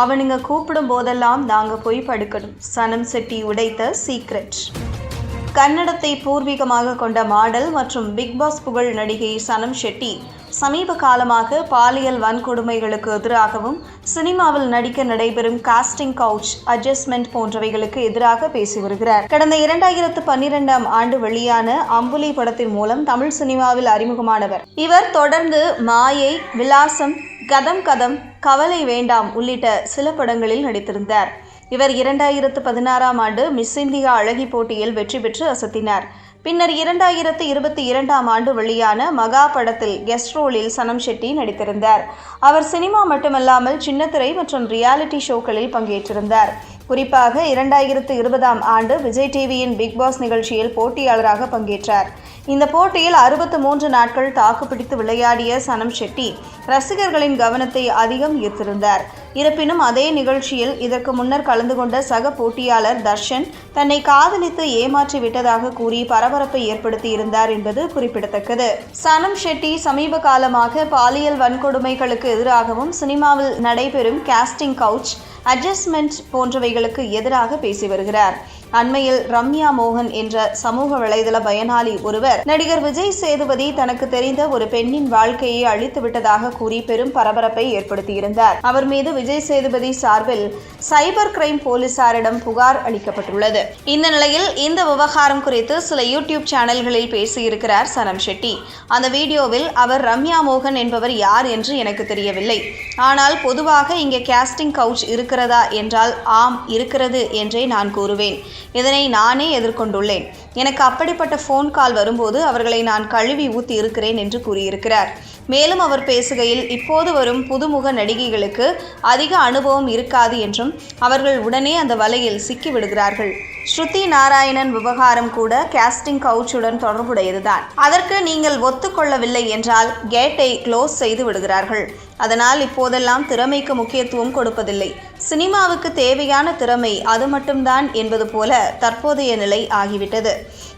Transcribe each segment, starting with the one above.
அவனுங்க கூப்பிடும் போதெல்லாம் நாங்க போய் படுக்கணும். சனம் செட்டி உடைத்த சீக்ரெட் கன்னடத்தை பூர்வீகமாக கொண்ட மாடல் மற்றும் பிக் பாஸ் புகழ் நடிகை சனம் ஷெட்டி சமீப காலமாக பாலியல் வன்கொடுமைகளுக்கு எதிராகவும் சினிமாவில் நடிக்க நடைபெறும் காஸ்டிங் கவுச் அட்ஜஸ்ட்மெண்ட் போன்றவைகளுக்கு எதிராக பேசி வருகிறார். கடந்த இரண்டாயிரத்து பன்னிரெண்டாம் ஆண்டு வெளியான அம்புலி படத்தின் மூலம் தமிழ் சினிமாவில் அறிமுகமானவர். இவர் தொடர்ந்து மாயை விலாசம் கதம் கதம் கவலை வேண்டாம் உள்ளிட்ட சில படங்களில் நடித்திருந்தார். இவர் இரண்டாயிரத்து பதினாறாம் ஆண்டு மிஸ் இந்தியா அழகி போட்டியில் வெற்றி பெற்று அசத்தினார். பின்னர் இரண்டாயிரத்து இருபத்தி இரண்டாம் ஆண்டு வெளியான மகா படத்தில் கெஸ்ட் ரோலில் சனம் ஷெட்டி நடித்திருந்தார். அவர் சினிமா மட்டுமல்லாமல் சின்னத்திரை மற்றும் ரியாலிட்டி ஷோக்களில் பங்கேற்றிருந்தார். குறிப்பாக இரண்டாயிரத்து இருபதாம் ஆண்டு விஜய் டிவியின் பிக் பாஸ் நிகழ்ச்சியில் போட்டியாளராக பங்கேற்றார். இந்த போட்டியில் அறுபத்து மூன்று நாட்கள் தாக்குப்பிடித்து விளையாடிய சனம் ஷெட்டி ரசிகர்களின் கவனத்தை அதிகம் ஈர்த்திருந்தார். இருப்பினும் அதே நிகழ்ச்சியில் இதற்கு முன்னர் கலந்து கொண்ட சக போட்டியாளர் தர்ஷன் தன்னை காதலித்து ஏமாற்றி விட்டதாக கூறி பரபரப்பை ஏற்படுத்தி இருந்தார் என்பது குறிப்பிடத்தக்கது. சனம் ஷெட்டி சமீப காலமாக பாலியல் வன்கொடுமைகளுக்கு எதிராகவும் சினிமாவில் நடைபெறும் கேஸ்டிங் கவுச் அட்ஜஸ்ட்மெண்ட் போன்றவைகளுக்கு எதிராக பேசி வருகிறார். அண்மையில் ரம்யா மோகன் என்ற சமூக வலைதள பயனாளி ஒருவர் நடிகர் விஜய் சேதுபதி தனக்கு தெரிந்த ஒரு பெண்ணின் வாழ்க்கையை அழித்து விட்டதாக கூறி பெரும் பரபரப்பை ஏற்படுத்தியிருந்தார். அவர் மீது விஜய் சேதுபதி சார்பில் சைபர் கிரைம் போலீசாரிடம் புகார் அளிக்கப்பட்டுள்ளது. இந்த நிலையில் இந்த விவகாரம் குறித்து சில யூடியூப் சேனல்களில் பேசியிருக்கிறார் சனம் ஷெட்டி. அந்த வீடியோவில் அவர் ரம்யா மோகன் என்பவர் யார் என்று எனக்கு தெரியவில்லை. ஆனால் பொதுவாக இங்கே கேஸ்டிங் கவுச் இருக்கிறதா என்றால் ஆம் இருக்கிறது என்றே நான் கூறுவேன். இதனை நானே எதிர்கொண்டுள்ளேன். எனக்கு அப்படிப்பட்ட ஃபோன் கால் வரும்போது அவர்களை நான் கழுவி ஊத்தி இருக்கிறேன் என்று கூறியிருக்கிறார். மேலும் அவர் பேசுகையில் இப்போது வரும் புதுமுக நடிகைகளுக்கு அதிக அனுபவம் இருக்காது என்றும் அவர்கள் உடனே அந்த வலையில் சிக்கி விடுகிறார்கள் ஸ்ருதி நாராயணன் விவகாரம் கூட கேஸ்டிங் கவுச்சுடன் தொடர்புடையதுதான். அதற்கு நீங்கள் ஒத்துக்கொள்ளவில்லை என்றால் கேட்டை க்ளோஸ் செய்து விடுகிறார்கள். அதனால் இப்போதெல்லாம் திறமைக்கு முக்கியத்துவம் கொடுப்பதில்லை. சினிமாவுக்கு தேவையான திறமை அது மட்டும்தான் என்பது போல தற்போதைய நிலை ஆகிவிட்டது.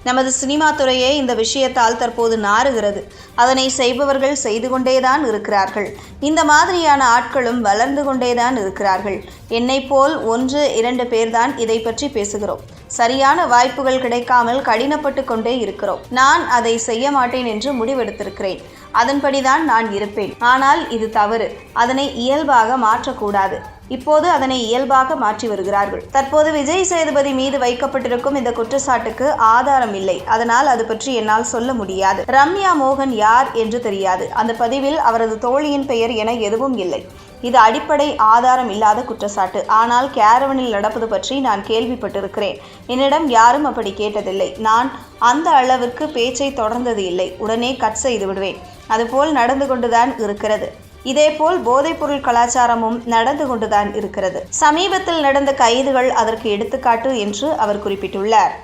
நமது சினிமா துறையே இந்த விஷயத்தால் தற்போது நாறுகிறது. அதனை செய்பவர்கள் செய்து கொண்டேதான் இருக்கிறார்கள். இந்த மாதிரியான ஆட்களும் வளர்ந்து கொண்டேதான் இருக்கிறார்கள். என்னை போல் ஒன்று இரண்டு பேர்தான் இதை பற்றி பேசுகிறோம். சரியான வாய்ப்புகள் கிடைக்காமல் கடினப்பட்டு கொண்டே இருக்கிறோம். நான் அதை செய்ய மாட்டேன் என்று முடிவெடுத்திருக்கிறேன். அதன்படிதான் நான் இருப்பேன். ஆனால் இது தவறு. அதனை இயல்பாக மாற்றக்கூடாது. இப்போது அதனை இயல்பாக மாற்றி வருகிறார்கள். தற்போது விஜய் சேதுபதி மீது வைக்கப்பட்டிருக்கும் இந்த குற்றச்சாட்டுக்கு ஆதாரம் இல்லை. அதனால் அது பற்றி என்னால் சொல்ல முடியாது. ரம்யா மோகன் யார் என்று தெரியாது. அந்த பதிவில் அவரது தோழியின் பெயர் என எதுவும் இல்லை. இது அடிப்படை ஆதாரம் இல்லாத குற்றச்சாட்டு. ஆனால் கேரவனில் நடப்பது பற்றி நான் கேள்விப்பட்டிருக்கிறேன். என்னிடம் யாரும் அப்படி கேட்டதில்லை. நான் அந்த அளவிற்கு பேச்சை தொடர்ந்தது இல்லை. உடனே கட் செய்து விடுவேன். அதுபோல் நடந்து கொண்டுதான் இருக்கிறது. இதேபோல் போதைப்பொருள் கலாச்சாரமும் நடந்து கொண்டுதான் இருக்கிறது. சமீபத்தில் நடந்த கைதுகள் அதற்கு எடுத்துக்காட்டு என்று அவர் குறிப்பிட்டுள்ளார்.